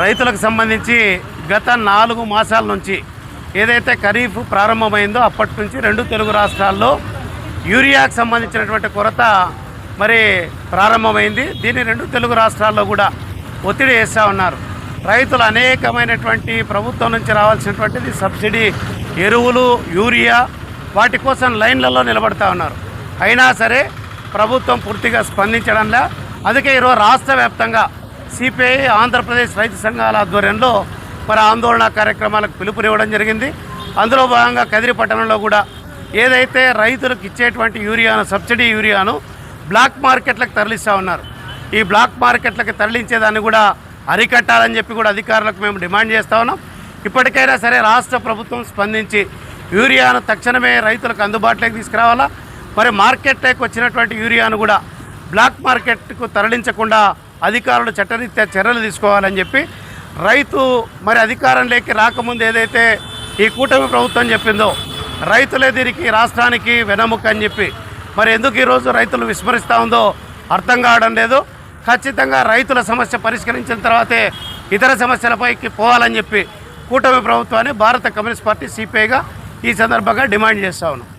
రైతులకు సంబంధించి గత నాలుగు మాసాల నుంచి ఏదైతే ఖరీఫ్ ప్రారంభమైందో అప్పటి నుంచి రెండు తెలుగు రాష్ట్రాల్లో యూరియాకు సంబంధించినటువంటి కొరత మరి ప్రారంభమైంది. దీన్ని రెండు తెలుగు రాష్ట్రాల్లో కూడా ఒత్తిడి చేస్తూ ఉన్నారు. రైతులు అనేకమైనటువంటి ప్రభుత్వం నుంచి రావాల్సినటువంటిది సబ్సిడీ ఎరువులు యూరియా వాటి కోసం లైన్లలో నిలబడతా ఉన్నారు. అయినా సరే ప్రభుత్వం పూర్తిగా స్పందించడంలా. అందుకే ఈరోజు రాష్ట్ర వ్యాప్తంగా సిపిఐ ఆంధ్రప్రదేశ్ రైతు సంఘాల ఆధ్వర్యంలో మరి ఆందోళన కార్యక్రమాలకు పిలుపునివ్వడం జరిగింది. అందులో భాగంగా కదిరి పట్టణంలో కూడా ఏదైతే రైతులకు ఇచ్చేటువంటి యూరియాను సబ్సిడీ యూరియాను బ్లాక్ మార్కెట్లకు తరలిస్తూ ఉన్నారు. ఈ బ్లాక్ మార్కెట్లకు తరలించేదాన్ని కూడా అరికట్టాలని చెప్పి కూడా అధికారులకు మేము డిమాండ్ చేస్తూ ఉన్నాం. ఇప్పటికైనా సరే రాష్ట్ర ప్రభుత్వం స్పందించి యూరియాను తక్షణమే రైతులకు అందుబాటులోకి తీసుకురావాలా? మరి మార్కెట్లోకి వచ్చినటువంటి యూరియాను కూడా బ్లాక్ మార్కెట్కు తరలించకుండా అధికారులు చట్టరీత్యా చర్యలు తీసుకోవాలని చెప్పి రైతు మరి అధికారంలోకి రాకముందు ఏదైతే ఈ కూటమి ప్రభుత్వం చెప్పిందో రైతులే దీనికి రాష్ట్రానికి వెనముక అని చెప్పి మరి ఎందుకు ఈరోజు రైతులు విస్మరిస్తూ ఉందో అర్థం కావడం లేదు. ఖచ్చితంగా రైతుల సమస్య పరిష్కరించిన తర్వాతే ఇతర సమస్యలపైకి పోవాలని చెప్పి కూటమి ప్రభుత్వాన్ని భారత కమ్యూనిస్ట్ పార్టీ సిపిఐగా ఈ సందర్భంగా డిమాండ్ చేస్తా ఉన్నాం.